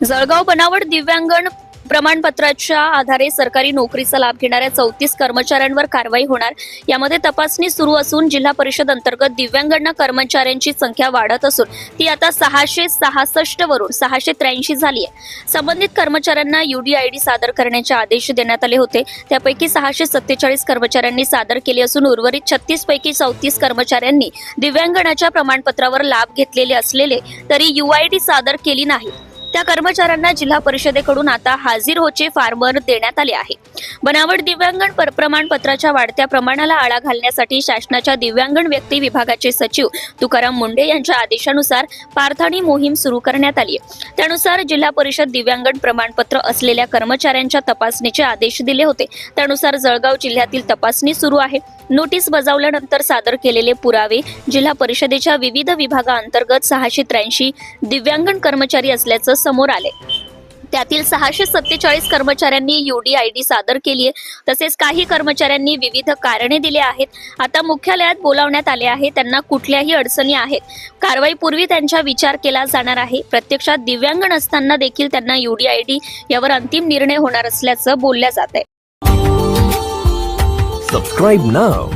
जळगाव बनावट दिव्यांगण प्रमाणपत्राच्या आधारे सरकारी नोकरीचा लाभ घेणाऱ्या चौतीस कर्मचाऱ्यांवर कारवाई होणार. यामध्ये तपासणी सुरू असून जिल्हा परिषद अंतर्गत दिव्यांगांना कर्मचाऱ्यांची संख्या वाढत असून ती आता सहाशे सहासष्ट वरून सहाशे त्र्याऐंशी झाली आहे. संबंधित कर्मचाऱ्यांना युडीआयडी सादर करण्याचे आदेश देण्यात आले होते. त्यापैकी सहाशे सत्तेचाळीस कर्मचाऱ्यांनी सादर केले असून उर्वरित छत्तीस पैकी चौतीस कर्मचाऱ्यांनी दिव्यांगणाच्या प्रमाणपत्रावर लाभ घेतलेले असलेले तरी युआयडी सादर केली नाही. त्या कर्मचाऱ्यांना जिल्हा परिषदेकडून आता हाजीर होचे फार्मर देण्यात आले आहे. बनावट दिव्यांगण प्रमाणपत्राच्या वाढत्या प्रमाणाला आळा घालण्यासाठी शासनाच्या दिव्यांगण व्यक्ती विभागाचे सचिव तुकाराम मुंडे यांच्या आदेशानुसार पारथाणी मोहीम सुरू करण्यात आली आहे. त्यानुसार जिल्हा परिषद दिव्यांगण प्रमाणपत्र असलेल्या कर्मचाऱ्यांच्या तपासणीचे आदेश दिले होते. त्यानुसार जळगाव जिल्ह्यातील तपासणी सुरू आहे. नोटीस बजावल्यानंतर सादर केलेले पुरावे जिल्हा परिषदेच्या विविध विभागाअंतर्गत सहाशे त्र्याऐंशी दिव्यांगण कर्मचारी असल्याचं समोर आले त्यातील सहाशे सत्तेचाळीस कर्मचाऱ्यांनी युडीआयडी सादर केली आहे. तसेच काही कर्मचाऱ्यांनी विविध कारणे दिली आहेत. आता मुख्यालयात बोलावण्यात आले आहे. त्यांना कुठल्याही अडचणी आहेत. कारवाईपूर्वी त्यांचा विचार केला जाणार आहे. प्रत्यक्षात दिव्यांग नसताना देखील त्यांना युडीआयडी यावर अंतिम निर्णय होणार असल्याचं बोलल्या जात आहे. Subscribe now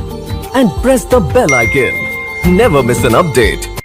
and press the bell icon never miss an update